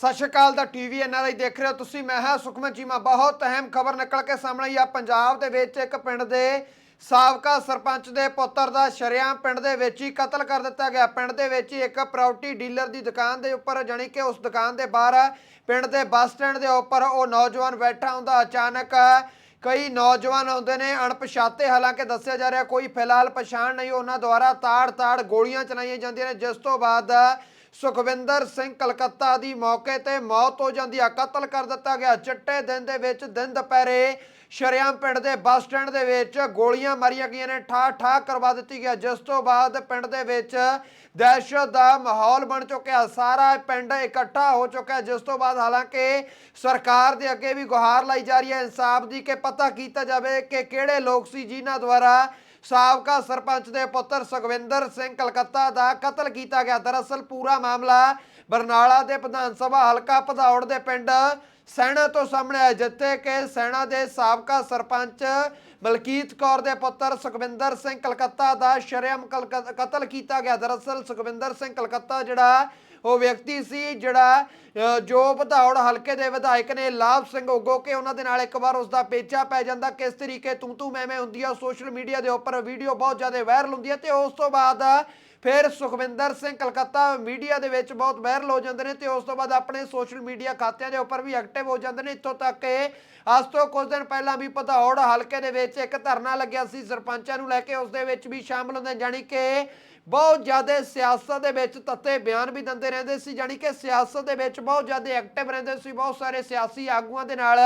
ਸਤਿ ਸ਼੍ਰੀ ਅਕਾਲ ਦਾ TV NRI ਦੇਖ ਰਹੇ ਹੋ ਤੁਸੀਂ। ਮੈਂ ਹਾਂ ਸੁਖਮਨ ਚੀਮਾ ਬਹੁਤ ਅਹਿਮ ਖਬਰ ਨਿਕਲ ਕੇ ਸਾਹਮਣੇ ਆਈ ਆ। ਪੰਜਾਬ ਦੇ ਵਿੱਚ ਇੱਕ ਪਿੰਡ ਦੇ ਸਾਬਕਾ ਸਰਪੰਚ ਦੇ ਪੁੱਤਰ ਦਾ ਸ਼ਰੇਆਮ ਪਿੰਡ ਦੇ ਵਿੱਚ ਹੀ ਕਤਲ ਕਰ ਦਿੱਤਾ ਗਿਆ। ਪਿੰਡ ਦੇ ਵਿੱਚ ਹੀ ਇੱਕ ਪ੍ਰਾਪਰਟੀ ਡੀਲਰ ਦੀ ਦੁਕਾਨ ਦੇ ਉੱਪਰ, ਜਾਣੀ ਕਿ ਉਸ ਦੁਕਾਨ ਦੇ ਬਾਹਰ ਪਿੰਡ ਦੇ ਬੱਸ ਸਟੈਂਡ ਦੇ ਉੱਪਰ ਉਹ ਨੌਜਵਾਨ ਬੈਠਾ ਹੁੰਦਾ। ਅਚਾਨਕ ਕਈ ਨੌਜਵਾਨ ਆਉਂਦੇ ਨੇ, ਅਣਪਛਾਤੇ। ਹਾਲਾਂਕਿ ਦੱਸਿਆ ਜਾ ਰਿਹਾ, ਕੋਈ ਫਿਲਹਾਲ ਪਛਾਣ ਨਹੀਂ। ਉਹਨਾਂ ਦੁਆਰਾ ਤਾੜ-ਤਾੜ ਗੋਲੀਆਂ ਚਲਾਈਆਂ ਜਾਂਦੀਆਂ ਨੇ। ਜਿਸ ਤੋਂ ਬਾਅਦ ਸੁਖਵਿੰਦਰ ਸਿੰਘ ਕਲਕੱਤਾ ਦੀ ਮੌਕੇ ਤੇ ਮੌਤ ਹੋ ਜਾਂਦੀ ਆ। ਕਤਲ ਕਰ ਦਿੱਤਾ ਗਿਆ। ਚਿੱਟੇ ਦਿਨ ਦੇ ਵਿੱਚ, ਦਿਨ ਦੁਪਹਿਰੇ ਸ਼ਰਿਆਮ ਪਿੰਡ ਦੇ ਬੱਸ ਸਟੈਂਡ ਦੇ ਵਿੱਚ ਗੋਲੀਆਂ ਮਾਰੀਆਂ ਗਈਆਂ ਨੇ। ਠਾ ਠਾ ਕਰਵਾ ਦਿੱਤੀ ਗਿਆ ਜਿਸ ਤੋਂ ਬਾਅਦ ਪਿੰਡ ਦੇ ਵਿੱਚ ਦਹਿਸ਼ਤ ਦਾ ਮਾਹੌਲ ਬਣ ਚੁੱਕਿਆ। ਸਾਰਾ ਪਿੰਡ ਇਕੱਠਾ ਹੋ ਚੁੱਕਿਆ। ਜਿਸ ਤੋਂ ਬਾਅਦ ਹਾਲਾਂਕਿ ਸਰਕਾਰ ਦੇ ਅੱਗੇ ਵੀ ਗੁਹਾਰ ਲਾਈ ਜਾ ਰਹੀ ਹੈ। ਇਨਸਾਫ ਦੀ ਕਿ ਪਤਾ ਕੀਤਾ ਜਾਵੇ ਕਿ ਕਿਹੜੇ ਲੋਕ ਸੀ ਜਿਨ੍ਹਾਂ ਦੁਆਰਾ ਸਾਬਕਾ ਸਰਪੰਚ ਦੇ ਪੁੱਤਰ ਸੁਖਵਿੰਦਰ ਸਿੰਘ ਕਲਕੱਤਾ ਦਾ ਕਤਲ ਕੀਤਾ ਗਿਆ। ਦਰਅਸਲ ਪੂਰਾ ਮਾਮਲਾ ਬਰਨਾਲਾ ਦੇ ਵਿਧਾਨ ਸਭਾ ਹਲਕਾ ਭਦੌੜ ਦੇ ਪਿੰਡ ਸੈਣਾ ਤੋਂ ਸਾਹਮਣੇ ਆਇਆ, ਜਿੱਥੇ ਕਿ ਸੈਣਾ ਦੇ ਸਾਬਕਾ ਸਰਪੰਚ ਮਲਕੀਤ ਕੌਰ ਦੇ ਪੁੱਤਰ ਸੁਖਵਿੰਦਰ ਸਿੰਘ ਕਲਕੱਤਾ ਦਾ ਸ਼ਰੇਆਮ ਕਲਕ- ਕਤਲ ਕੀਤਾ ਗਿਆ। ਦਰਅਸਲ ਸੁਖਵਿੰਦਰ ਸਿੰਘ ਕਲਕੱਤਾ ਜਿਹੜਾ, ਉਹ ਵਿਅਕਤੀ ਸੀ ਜਿਹੜਾ ਜੋ ਭਦੌੜ ਹਲਕੇ ਦੇ ਵਿਧਾਇਕ ਨੇ ਲਾਭ ਸਿੰਘ ਉਗੋ ਕੇ ਉਹਨਾਂ ਦੇ ਨਾਲ ਇੱਕ ਵਾਰ ਉਸ ਦਾ ਪੇਚਾ ਪੈ ਜਾਂਦਾ। ਕਿਸ ਤਰੀਕੇ ਤੂੰ ਤੂੰ ਮੈਂ ਮੈਂ ਹੁੰਦੀ ਆ ਸੋਸ਼ਲ ਮੀਡੀਆ ਦੇ ਉੱਪਰ ਵੀਡੀਓ ਬਹੁਤ ਜ਼ਿਆਦਾ ਵਾਇਰਲ ਹੁੰਦੀ ਹੈ ਤੇ ਉਸ ਤੋਂ ਬਾਅਦ ਫਿਰ ਸੁਖਵਿੰਦਰ ਸਿੰਘ ਕਲਕੱਤਾ ਮੀਡੀਆ ਦੇ ਵਿੱਚ ਬਹੁਤ ਵਾਇਰਲ ਹੋ ਜਾਂਦੇ ਨੇ ਤੇ ਉਸ ਤੋਂ ਬਾਅਦ ਆਪਣੇ ਸੋਸ਼ਲ ਮੀਡੀਆ ਖਾਤਿਆਂ ਦੇ ਉੱਪਰ ਵੀ ਐਕਟਿਵ ਹੋ ਜਾਂਦੇ ਨੇ। ਇੱਥੋਂ ਤੱਕ ਕਿ ਅੱਜ ਤੋਂ ਕੁਝ ਦਿਨ ਪਹਿਲਾਂ ਵੀ ਭਦੌੜ ਹਲਕੇ ਦੇ ਵਿੱਚ ਇੱਕ ਧਰਨਾ ਲੱਗਿਆ ਸੀ, ਸਰਪੰਚਾਂ ਨੂੰ ਲੈ ਕੇ ਉਸ ਦੇ ਵਿੱਚ ਵੀ ਸ਼ਾਮਲ ਹੁੰਦੇ ਜਾਣੀ ਕਿ ਬਹੁਤ ਜ਼ਿਆਦਾ ਸਿਆਸਤ ਦੇ ਵਿੱਚ ਤੱਤੇ ਬਿਆਨ ਵੀ ਦਿੰਦੇ ਰਹਿੰਦੇ ਸੀ, ਜਾਣੀ ਕਿ ਸਿਆਸਤ ਦੇ ਵਿੱਚ ਬਹੁਤ ਜ਼ਿਆਦਾ ਐਕਟਿਵ ਰਹਿੰਦੇ ਸੀ, ਬਹੁਤ ਸਾਰੇ ਸਿਆਸੀ ਆਗੂਆਂ ਦੇ ਨਾਲ।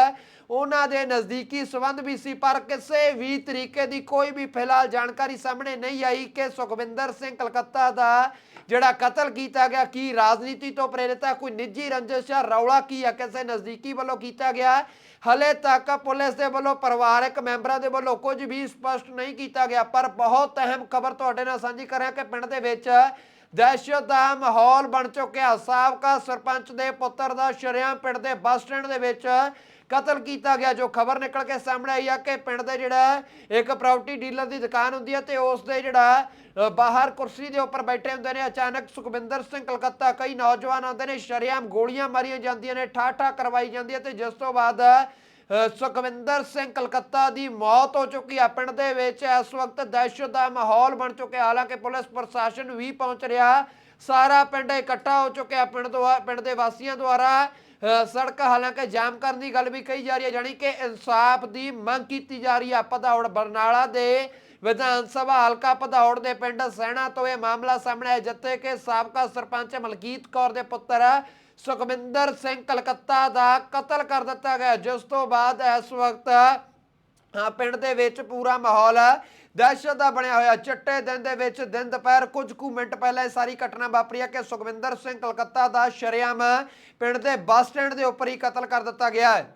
ਉਹਨਾਂ ਦੇ ਨਜ਼ਦੀਕੀ ਸਬੰਧ ਵੀ ਸੀ, ਪਰ ਕਿਸੇ ਵੀ ਤਰੀਕੇ ਦੀ ਕੋਈ ਵੀ ਫਿਲਹਾਲ ਜਾਣਕਾਰੀ ਸਾਹਮਣੇ ਨਹੀਂ ਆਈ ਕਿ ਸੁਖਵਿੰਦਰ ਸਿੰਘ ਕਲਕੱਤਾ ਦਾ ਜਿਹੜਾ ਕਤਲ ਕੀਤਾ ਗਿਆ, ਕੀ ਰਾਜਨੀਤੀ ਤੋਂ ਪ੍ਰੇਰਿਤ ਹੈ, ਕੋਈ ਨਿੱਜੀ ਰੰਜਿਸ਼ ਜਾਂ ਰੌਲਾ ਕੀ ਹੈ, ਕਿਸੇ ਨਜ਼ਦੀਕੀ ਵੱਲੋਂ ਕੀਤਾ ਗਿਆ। ਹਲੇ ਤੱਕ ਪੁਲਿਸ ਦੇ ਵੱਲੋਂ, ਪਰਿਵਾਰਕ ਮੈਂਬਰਾਂ ਦੇ ਵੱਲੋਂ ਕੁਝ ਵੀ ਸਪਸ਼ਟ ਨਹੀਂ ਕੀਤਾ ਗਿਆ, ਪਰ ਬਹੁਤ ਅਹਿਮ ਖਬਰ ਤੁਹਾਡੇ ਨਾਲ ਸਾਂਝੀ ਕਰਿਆ ਕਿ ਪਿੰਡ ਦੇ ਵਿੱਚ ਦਹਿਸ਼ਤ ਦਾ ਮਾਹੌਲ ਬਣ ਚੁੱਕਿਆ। ਸਾਬਕਾ ਸਰਪੰਚ ਦੇ ਪੁੱਤਰ ਦਾ ਸ਼ਰੇਆਮ ਪਿੰਡ ਦੇ ਬੱਸ ਸਟੈਂਡ ਦੇ ਵਿੱਚ ਕਤਲ ਕੀਤਾ ਗਿਆ, ਜੋ ਖਬਰ ਨਿਕਲ ਕੇ ਸਾਹਮਣੇ ਆਈ ਆ ਕਿ ਪਿੰਡ ਦੇ ਜਿਹੜਾ ਇੱਕ ਪ੍ਰਾਪਰਟੀ ਡੀਲਰ ਦੀ ਦੁਕਾਨ ਹੁੰਦੀ ਹੈ ਤੇ ਉਸ ਦੇ ਜਿਹੜਾ ਬਾਹਰ ਕੁਰਸੀ ਦੇ ਉੱਪਰ ਬੈਠੇ ਹੁੰਦੇ ਨੇ। ਅਚਾਨਕ ਸੁਖਵਿੰਦਰ ਸਿੰਘ ਕਲਕੱਤਾ, ਕਈ ਨੌਜਵਾਨ ਆਉਂਦੇ ਨੇ, ਸ਼ਰੇਆਮ ਗੋਲੀਆਂ ਮਾਰੀਆਂ ਜਾਂਦੀਆਂ ਨੇ ਠਾਠਾ ਕਰਵਾਈ ਜਾਂਦੀ ਹੈ ਤੇ ਜਿਸ ਤੋਂ ਬਾਅਦ ਸੁਖਵਿੰਦਰ ਸਿੰਘ ਕਲਕੱਤਾ ਦੀ ਮੌਤ ਹੋ ਚੁੱਕੀ ਆ। ਪਿੰਡ ਦੇ ਵਿੱਚ ਇਸ ਵਕਤ ਦਹਿਸ਼ਤ ਦਾ ਮਾਹੌਲ ਬਣ ਚੁੱਕਿਆ। ਹਾਲਾਂਕਿ ਪੁਲਿਸ ਪ੍ਰਸ਼ਾਸਨ ਵੀ ਪਹੁੰਚ ਰਿਹਾ। ਸਾਰਾ ਪਿੰਡ ਇਕੱਠਾ ਹੋ ਚੁੱਕਿਆ ਪਿੰਡ ਦੁਆ, ਪਿੰਡ ਦੇ ਵਾਸੀਆਂ ਦੁਆਰਾ। ਸੜਕ ਹਾਲਾਂਕਿ ਜਾਮ ਕਰਨ ਦੀ ਗੱਲ ਵੀ ਕਹੀ ਜਾ ਰਹੀ ਹੈ, ਜਾਣੀ ਕਿ ਇਨਸਾਫ ਦੀ ਮੰਗ ਕੀਤੀ ਜਾ ਰਹੀ ਹੈ। ਭਦੌੜ ਬਰਨਾਲਾ ਦੇ ਵਿਧਾਨ ਸਭਾ ਹਲਕਾ ਭਦੌੜ ਦੇ ਪਿੰਡ ਸੈਣਾ ਤੋਂ ਇਹ ਮਾਮਲਾ ਸਾਹਮਣੇ ਆਇਆ, ਜਿੱਥੇ ਕਿ ਸਾਬਕਾ ਸਰਪੰਚ ਮਲਕੀਤ ਕੌਰ ਦੇ ਪੁੱਤਰ ਸੁਖਵਿੰਦਰ ਸਿੰਘ ਕਲਕੱਤਾ ਦਾ ਕਤਲ ਕਰ ਦਿੱਤਾ ਗਿਆ। ਜਿਸ ਤੋਂ ਬਾਅਦ ਇਸ ਵਕਤ ਪਿੰਡ ਦੇ ਵਿੱਚ ਪੂਰਾ ਮਾਹੌਲ ਦਹਿਸ਼ਤ ਦਾ ਬਣਿਆ ਹੋਇਆ। ਚਿੱਟੇ ਦਿਨ ਦੇ ਵਿੱਚ ਦਿਨ ਦੁਪਹਿਰ ਕੁਝ ਕੁ ਮਿੰਟ ਪਹਿਲਾਂ ਇਹ ਸਾਰੀ ਘਟਨਾ ਵਾਪਰੀ ਹੈ ਕਿ ਸੁਖਵਿੰਦਰ ਸਿੰਘ ਕਲਕੱਤਾ ਦਾ ਸ਼ਰੇਆਮ ਪਿੰਡ ਦੇ ਬੱਸ ਸਟੈਂਡ ਦੇ ਉੱਪਰ ਹੀ ਕਤਲ ਕਰ ਦਿੱਤਾ ਗਿਆ ਹੈ।